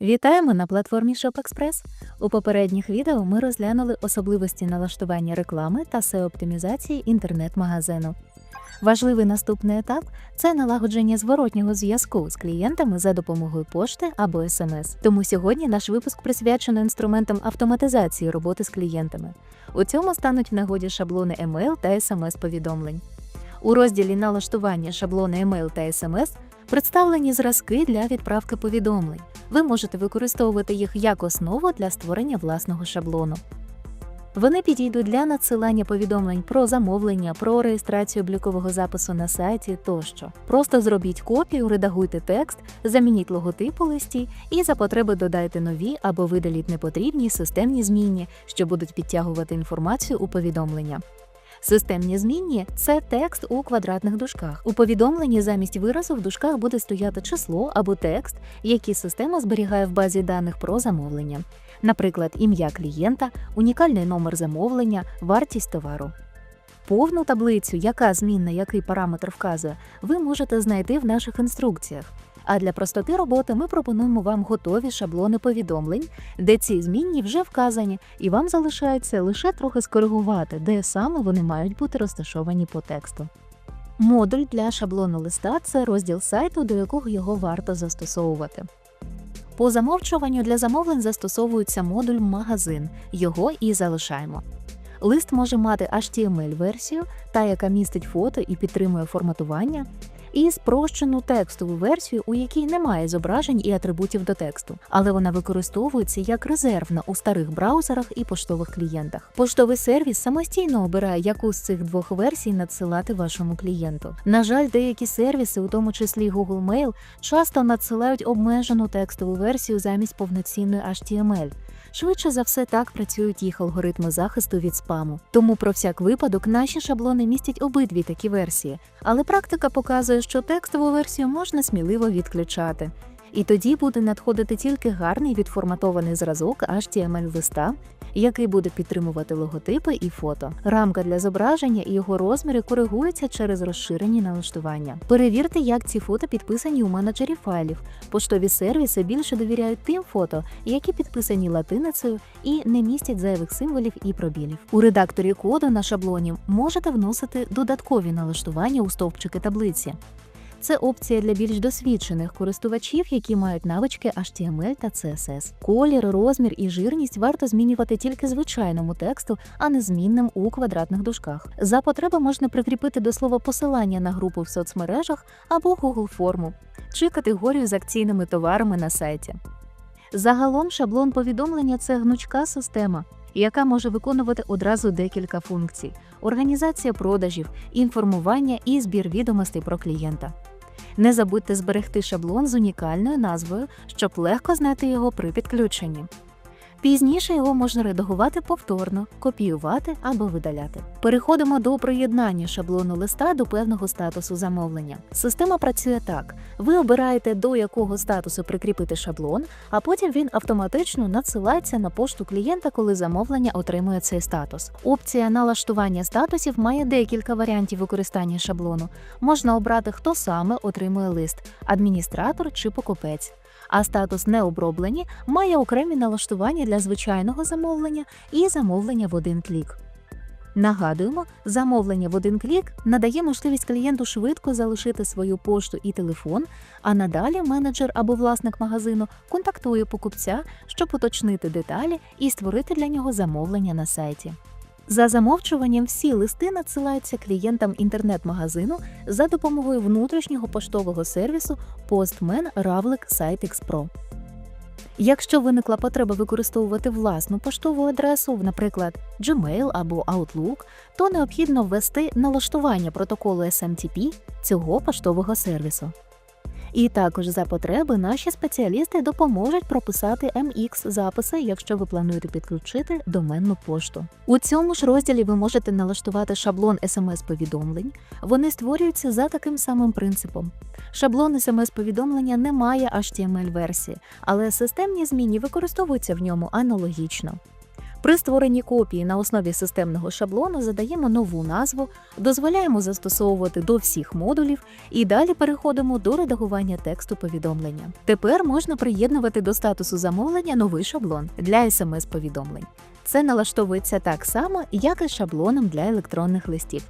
Вітаємо на платформі ShopExpress. У попередніх відео ми розглянули особливості налаштування реклами та SEO-оптимізації інтернет-магазину. Важливий наступний етап це налагодження зворотнього зв'язку з клієнтами за допомогою пошти або СМС. Тому сьогодні наш випуск присвячено інструментам автоматизації роботи з клієнтами. У цьому стануть в нагоді шаблони email та SMS-повідомлень. У розділі налаштування шаблони email та SMS представлені зразки для відправки повідомлень. Ви можете використовувати їх як основу для створення власного шаблону. Вони підійдуть для надсилання повідомлень про замовлення, про реєстрацію облікового запису на сайті тощо. Просто зробіть копію, редагуйте текст, замініть логотип у листі і за потреби додайте нові або видаліть непотрібні системні змінні, що будуть підтягувати інформацію у повідомлення. Системні змінні це текст у квадратних дужках. У повідомленні замість виразу в дужках буде стояти число або текст, які система зберігає в базі даних про замовлення. Наприклад, ім'я клієнта, унікальний номер замовлення, вартість товару. Повну таблицю, яка змінна який параметр вказує, ви можете знайти в наших інструкціях. А для простоти роботи ми пропонуємо вам готові шаблони повідомлень, де ці змінні вже вказані, і вам залишається лише трохи скоригувати, де саме вони мають бути розташовані по тексту. Модуль для шаблону листа це розділ сайту, до якого його варто застосовувати. По замовчуванню для замовлень застосовується модуль магазин, його і залишаємо. Лист може мати HTML-версію, та яка містить фото і підтримує форматування, і спрощену текстову версію, у якій немає зображень і атрибутів до тексту, але вона використовується як резервна у старих браузерах і поштових клієнтах. Поштовий сервіс самостійно обирає, яку з цих двох версій надсилати вашому клієнту. На жаль, деякі сервіси, у тому числі Google Mail, часто надсилають обмежену текстову версію замість повноцінної HTML. Швидше за все так працюють їх алгоритми захисту від спаму. Тому про всяк випадок наші шаблони містять обидві такі версії, але практика показує, що текстову версію можна сміливо відключати. І тоді буде надходити тільки гарний відформатований зразок HTML листа, який буде підтримувати логотипи і фото. Рамка для зображення і його розміри коригуються через розширені налаштування. Перевірте, як ці фото підписані у менеджері файлів. Поштові сервіси більше довіряють тим фото, які підписані латиницею і не містять зайвих символів і пробілів. У редакторі коду на шаблоні можете вносити додаткові налаштування у стовпчики таблиці. Це опція для більш досвідчених користувачів, які мають навички HTML та CSS. Колір, розмір і жирність варто змінювати тільки звичайному тексту, а не змінним у квадратних дужках. За потреби можна прикріпити до слова посилання на групу в соцмережах або Google форму чи категорію з акційними товарами на сайті. Загалом шаблон повідомлення це гнучка система. Яка може виконувати одразу декілька функцій: організація продажів, інформування і збір відомостей про клієнта. Не забудьте зберегти шаблон з унікальною назвою, щоб легко знайти його при підключенні. Пізніше його можна редагувати повторно, копіювати або видаляти. Переходимо до приєднання шаблону листа до певного статусу замовлення. Система працює так: ви обираєте до якого статусу прикріпити шаблон, а потім він автоматично надсилається на пошту клієнта, коли замовлення отримує цей статус. Опція налаштування статусів має декілька варіантів використання шаблону. Можна обрати, хто саме отримує лист адміністратор чи покупець. А статус необроблені має окремі налаштування для звичайного замовлення і замовлення в один клік. Нагадуємо, замовлення в один клік надає можливість клієнту швидко залишити свою пошту і телефон, а надалі менеджер або власник магазину контактує покупця, щоб уточнити деталі і створити для нього замовлення на сайті. За замовчуванням всі листи надсилаються клієнтам інтернет-магазину за допомогою внутрішнього поштового сервісу Postman Равлик Sitex Pro. Якщо виникла потреба використовувати власну поштову адресу, наприклад, Gmail або Outlook, то необхідно ввести налаштування протоколу SMTP цього поштового сервісу. І також за потреби наші спеціалісти допоможуть прописати MX записи, якщо ви плануєте підключити доменну пошту. У цьому ж розділі ви можете налаштувати шаблон SMS-повідомлень. Вони створюються за таким самим принципом. Шаблон SMS-повідомлення не має HTML-версії, але системні зміни використовуються в ньому аналогічно. При створенні копії на основі системного шаблону задаємо нову назву, дозволяємо застосовувати до всіх модулів і далі переходимо до редагування тексту повідомлення. Тепер можна приєднувати до статусу замовлення новий шаблон для смс-повідомлень. Це налаштовується так само, як і шаблоном для електронних листів.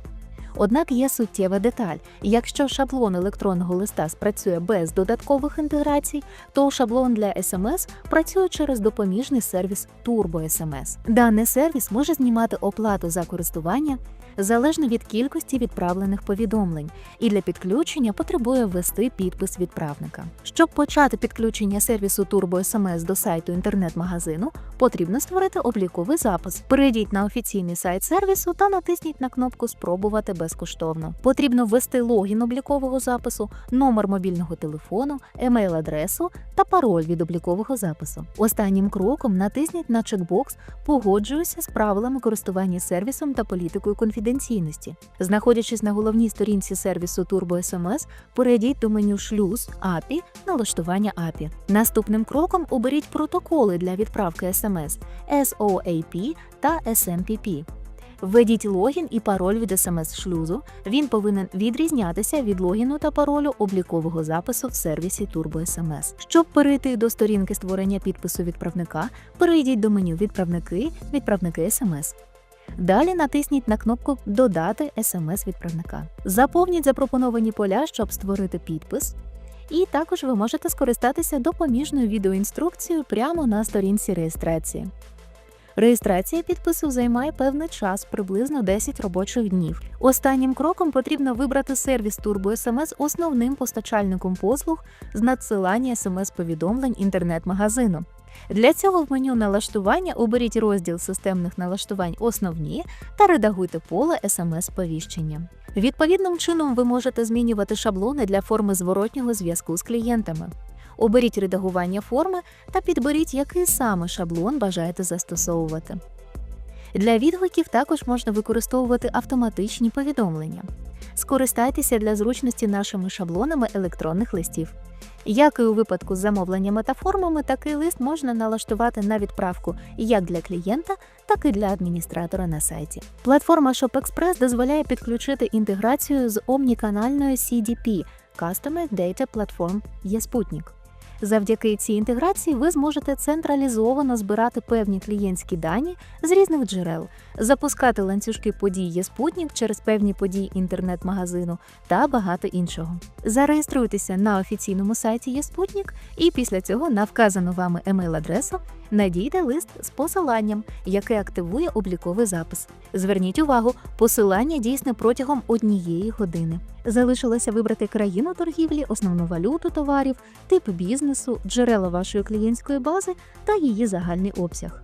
Однак є суттєва деталь: якщо шаблон електронного листа спрацює без додаткових інтеграцій, то шаблон для SMS працює через допоміжний сервіс Turbo SMS. Даний сервіс може знімати оплату за користування залежно від кількості відправлених повідомлень, і для підключення потребує ввести підпис відправника. Щоб почати підключення сервісу Turbo SMS до сайту інтернет-магазину, потрібно створити обліковий запис. Перейдіть на офіційний сайт сервісу та натисніть на кнопку Спробувати безкоштовно. Потрібно ввести логін облікового запису, номер мобільного телефону, емейл-адресу та пароль від облікового запису. Останнім кроком натисніть на чекбокс Погоджуюся з правилами користування сервісом та політикою конфіденційності. Знаходячись на головній сторінці сервісу Turbo SMS, перейдіть до меню Шлюз API налаштування API. Наступним кроком оберіть протоколи для відправки SMS SOAP та SMPP. Введіть логін і пароль від смс-шлюзу. Він повинен відрізнятися від логіну та паролю облікового запису в сервісі Turbo SMS. Щоб перейти до сторінки створення підпису відправника, перейдіть до меню Відправники, відправники СМС. Далі натисніть на кнопку Додати смс-відправника. Заповніть запропоновані поля, щоб створити підпис. І також ви можете скористатися допоміжною відеоінструкцією прямо на сторінці реєстрації. Реєстрація підпису займає певний час, приблизно 10 робочих днів. Останнім кроком потрібно вибрати сервіс Turbo SMS основним постачальником послуг з надсилання смс-повідомлень інтернет-магазину. Для цього в меню налаштування оберіть розділ системних налаштувань основні та редагуйте поле смс-повіщення. Відповідним чином ви можете змінювати шаблони для форми зворотнього зв'язку з клієнтами. Оберіть редагування форми та підберіть, який саме шаблон бажаєте застосовувати. Для відгуків також можна використовувати автоматичні повідомлення. Скористайтеся для зручності нашими шаблонами електронних листів. Як і у випадку з замовленнями та формами, такий лист можна налаштувати на відправку як для клієнта, так і для адміністратора на сайті. Платформа ShopExpress дозволяє підключити інтеграцію з омніканальною CDP Customer Data Platform єспутник. Завдяки цій інтеграції ви зможете централізовано збирати певні клієнтські дані з різних джерел, запускати ланцюжки подій ЄСпутник через певні події інтернет-магазину та багато іншого. Зареєструйтеся на офіційному сайті ЄСпутник і після цього на вказану вами емейл-адресу надійде лист з посиланням, яке активує обліковий запис. Зверніть увагу, посилання дійсне протягом однієї години. Залишилося вибрати країну торгівлі, основну валюту товарів, тип бізнесу, джерела вашої клієнтської бази та її загальний обсяг.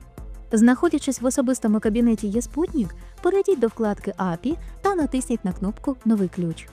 Знаходячись в особистому кабінеті ЄСпутник, перейдіть до вкладки API та натисніть на кнопку Новий ключ.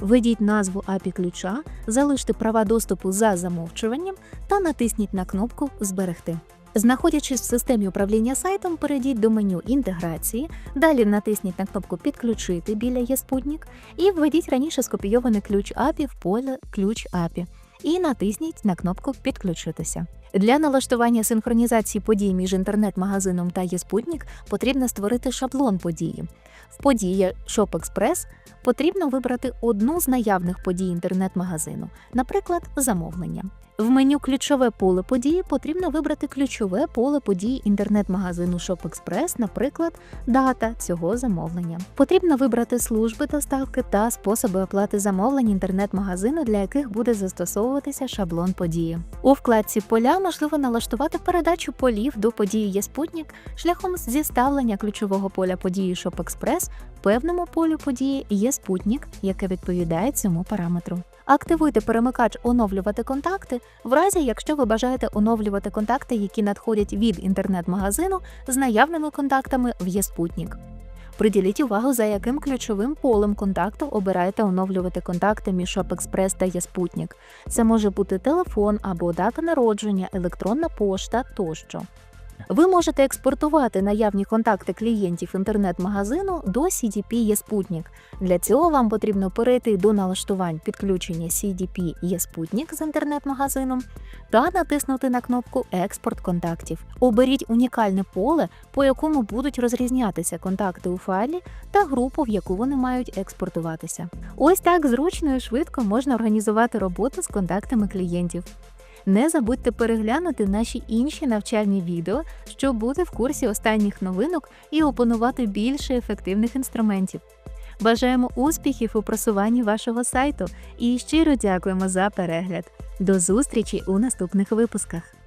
Введіть назву API ключа, залиште права доступу за замовчуванням та натисніть на кнопку Зберегти. Знаходячись в системі управління сайтом, перейдіть до меню інтеграції, далі натисніть на кнопку Підключити біля ЄСпутник і введіть раніше скопійований ключ API в поле Ключ API і натисніть на кнопку Підключитися. Для налаштування синхронізації подій між інтернет-магазином та ЄСпутник потрібно створити шаблон події. В події ShopExpress потрібно вибрати одну з наявних подій інтернет-магазину, наприклад, замовлення. В меню Ключове поле події потрібно вибрати ключове поле подій інтернет-магазину ShopExpress, наприклад, дата цього замовлення. Потрібно вибрати служби доставки та способи оплати замовлень інтернет-магазину, для яких буде застосовуватися шаблон події. У вкладці Поля можливо налаштувати передачу полів до події ЄСпутник шляхом зіставлення ключового поля події ShopExpress певному полю події ЄСпутник, яке відповідає цьому параметру. Активуйте перемикач Оновлювати контакти в разі, якщо ви бажаєте оновлювати контакти, які надходять від інтернет-магазину з наявними контактами в ЄСпутник. Приділіть увагу, за яким ключовим полем контакту обираєте оновлювати контакти між ShopExpress та Яспутнік. Це може бути телефон або дата народження, електронна пошта тощо. Ви можете експортувати наявні контакти клієнтів інтернет-магазину до CDP eSputnik. Для цього вам потрібно перейти до налаштувань підключення CDP eSputnik з інтернет-магазином та натиснути на кнопку Експорт контактів. Оберіть унікальне поле, по якому будуть розрізнятися контакти у файлі та групу, в яку вони мають експортуватися. Ось так зручно і швидко можна організувати роботу з контактами клієнтів. Не забудьте переглянути наші інші навчальні відео, щоб бути в курсі останніх новинок і опанувати більше ефективних інструментів. Бажаємо успіхів у просуванні вашого сайту і щиро дякуємо за перегляд. До зустрічі у наступних випусках.